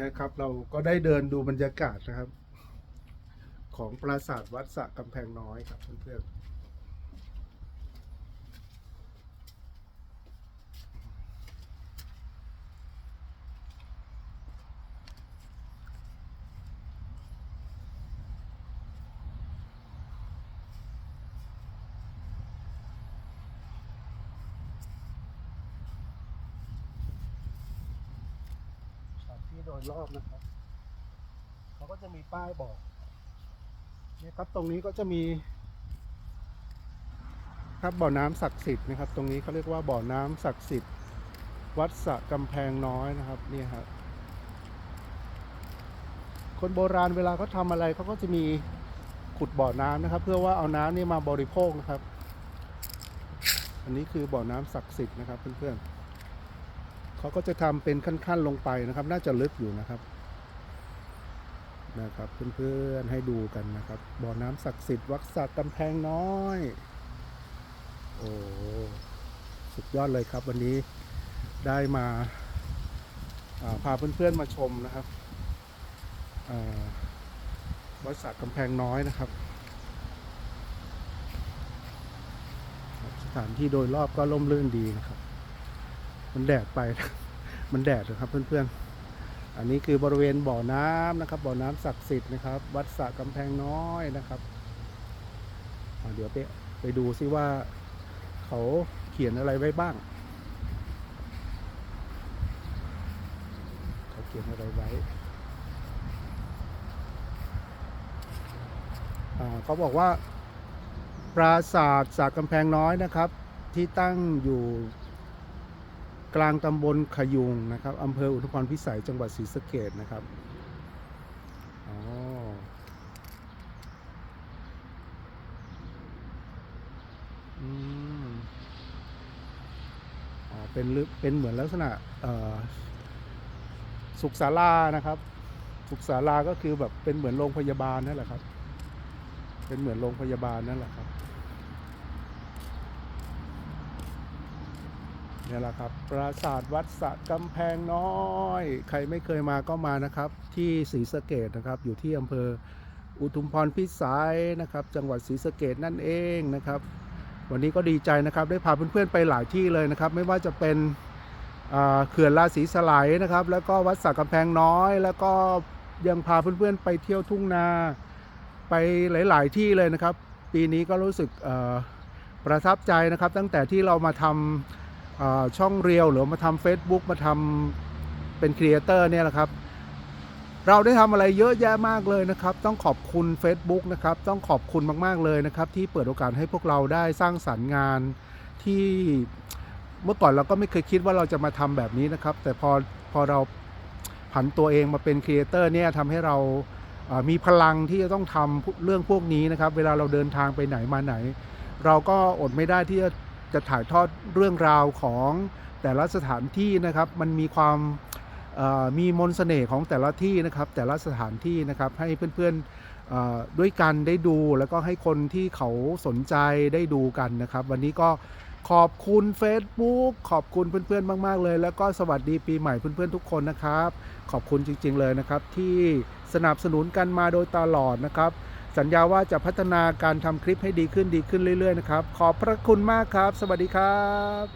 นะครับ เราก็ได้เดินดูบรรยากาศนะครับ ของปราสาทวัดสระกำแพงน้อยครับเพื่อนๆ โดยรอบนะครับเขาก็จะมีป้ายบอกเนี่ยครับตรงนี้ก็จะมี ครับบ่อน้ำศักดิ์สิทธิ์นะครับ ตรงนี้เขาเรียกว่าบ่อน้ำศักดิ์สิทธิ์ วัดสะกำแพงน้อยนะครับนี่ครับคนโบราณเวลาเขาทำอะไรเขาก็จะมีขุดบ่อน้ำนะครับ เพื่อว่าเอาน้ำนี่มาบริโภคนะครับ อันนี้คือบ่อน้ำศักดิ์สิทธิ์นะครับเพื่อนๆ เขาก็จะทำเป็นขั้นๆลงไปนะครับ น่าจะลึกอยู่นะครับนะครับ เพื่อนๆให้ดูกันนะครับ บ่อน้ำศักดิ์สิทธิ์วัดสระกำแพงน้อย โอ้สุดยอดเลยครับ วันนี้ได้มาาพาเพื่อนๆมาชมนะครับวัดสระกำแพงน้อยนะครับสถานที่โดยรอบก็ร่มรื่นดีนะครับ มันแดดไป มันแดดนะครับเพื่อนๆ อันนี้คือบริเวณบ่อน้ำนะครับ บ่อน้ำศักดิ์สิทธิ์นะครับ วัดสระกำแพงน้อยนะครับ เดี๋ยวไปไปดูซิว่าเขาเขียนอะไรไว้บ้าง เขาเขียนอะไรไว้เขาบอกว่าปราสาทสระกำแพงน้อยนะครับ ที่ตั้งอยู่ กลางตำบลขยุงนะครับอำเภออุทุมพรพิสัยจังหวัดศรีสะเกดนะครับอ๋ออืมอ๋อเป็นลึเป็นเหมือนลักษณะสุขศาลานะครับ สุขศาลาก็คือแบบเป็นเหมือนโรงพยาบาลนั่นแหละครับ เป็นเหมือนโรงพยาบาลนั่นแหละครับ นี่แหละครับ ปราสาทวัดสะกำแพงน้อย ใครไม่เคยมาก็มานะครับ ที่ศรีสะเกดนะครับ อยู่ที่อำเภออุทุมพรพิสัยนะครับ จังหวัดศรีสะเกดนั่นเองนะครับ วันนี้ก็ดีใจนะครับได้พาเพื่อนๆไปหลายที่เลยนะครับ ไม่ว่าจะเป็นเขื่อนราศีสไลยนะครับ แล้วก็วัดสระกำแพงน้อย แล้วก็ยังพาเพื่อนๆไปเที่ยวทุ่งนาไปหลาย ๆ ที่เลยนะครับ ปีนี้ก็รู้สึกประทับใจนะครับ ตั้งแต่ที่เรามาทำอ่า ช่องเรียวหรือมาทำ Facebook มาทำเป็นครีเอเตอร์เนี่ยแหละครับ เราได้ทำอะไรเยอะแยะมากเลยนะครับ ต้องขอบคุณ Facebook นะครับ ต้องขอบคุณมาก ๆ เลยนะครับ ที่เปิดโอกาสให้พวกเราได้สร้างสรรค์งานที่เมื่อก่อนเราก็ไม่เคยคิดว่าเราจะมาทำแบบนี้นะครับ แต่พอพอเราผันตัวเองมาเป็นครีเอเตอร์เนี่ยทำให้เรามีพลังที่จะต้องทำเรื่องพวกนี้นะครับ เวลาเราเดินทางไปไหนมาไหน เราก็อดไม่ได้ที่จะ จะถ่ายทอดเรื่องราวของแต่ละสถานที่นะครับ มันมีความมีมนต์เสน่ห์ของแต่ละที่นะครับ แต่ละสถานที่นะครับให้เพื่อนๆด้วยกันได้ดูแล้วก็ให้คนที่เขาสนใจได้ดูกันนะครับ วันนี้ก็ขอบคุณ Facebook ขอบคุณเพื่อนๆ มาก ๆ เลย แล้วก็สวัสดีปีใหม่เพื่อนๆ ทุกคนนะครับ ขอบคุณจริง ๆ เลยนะครับ ที่สนับสนุนกันมาโดยตลอดนะครับ สัญญาว่าจะพัฒนาการทำคลิปให้ดีขึ้นดีขึ้นเรื่อยๆนะครับ ขอบพระคุณมากครับ สวัสดีครับ